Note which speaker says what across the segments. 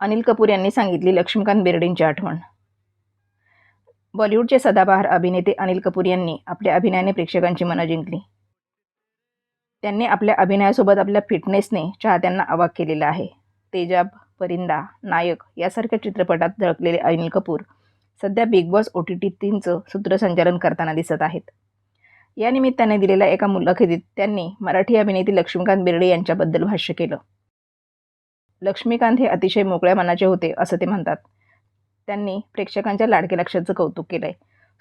Speaker 1: अनिल कपूर यांनी सांगितली लक्ष्मीकांत बेर्डेंची आठवण. बॉलिवूडचे सदाबहार अभिनेते अनिल कपूर यांनी आपल्या अभिनयाने प्रेक्षकांची मनं जिंकली. त्यांनी आपल्या अभिनयासोबत आपल्या फिटनेसने चाहत्यांना अवाक केलेला आहे. तेजाब परिंदा नायक यासारख्या चित्रपटात झळकलेले अनिल कपूर सध्या Bigg Boss O T T तीनचं सूत्रसंचालन करताना दिसत आहेत. या निमित्ताने दिलेल्या एका मुलाखतीत त्यांनी मराठी अभिनेत्री लक्ष्मीकांत बेर्डे यांच्याबद्दल भाष्य केलं. लक्ष्मीकांत हे अतिशय मोकळ्या मनाचे होते असं ते म्हणतात. त्यांनी प्रेक्षकांच्या लाडके लक्षाचं कौतुक केलं आहे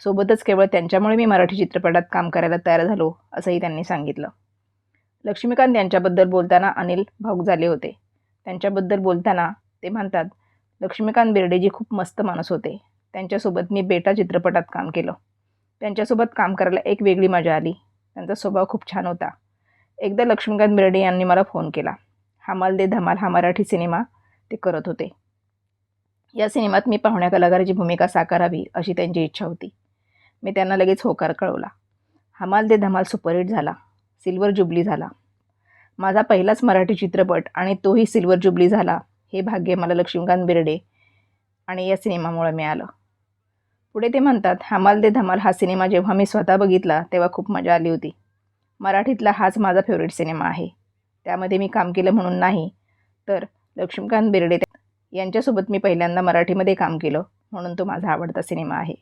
Speaker 1: सोबतच केवळ त्यांच्यामुळे मी मराठी चित्रपटात काम करायला तयार झालो असंही त्यांनी सांगितलं. लक्ष्मीकांत यांच्याबद्दल बोलताना अनिल भाऊक झाले होते. त्यांच्याबद्दल बोलताना ते म्हणतात लक्ष्मीकांत बेर्डेजी खूप मस्त माणूस होते. त्यांच्यासोबत मी बेटा चित्रपटात काम केलं. त्यांच्यासोबत काम करायला एक वेगळी मजा आली. त्यांचा स्वभाव खूप छान होता. एकदा लक्ष्मीकांत बेर्डे यांनी मला फोन केला. हमाल दे धमाल हा मराठी सिनेमा ते करत होते. या सिनेमात मी पाहुण्या कलाकाराची भूमिका साकारावी अशी त्यांची इच्छा होती. मी त्यांना लगेच होकार कळवला. हमाल दे धमाल सुपरहिट झाला. सिल्वर जुबली झाला. माझा पहिलाच मराठी चित्रपट आणि तोही सिल्वर जुबली झाला हे भाग्य मला लक्ष्मीकांत बिर्डे आणि या सिनेमामुळे मिळालं. पुढे ते म्हणतात हमाल दे धमाल हा सिनेमा जेव्हा मी स्वतः बघितला तेव्हा खूप मजा आली होती. मराठीतला हाच माझा फेवरेट सिनेमा आहे. त्यामध्ये मी काम केलं म्हणून नाही. तर लक्ष्मीकांत बेर्डे यांच्यासोबत मी पहिल्यांदा मराठीमध्ये काम केलं म्हणून तो माझा आवडता सिनेमा आहे.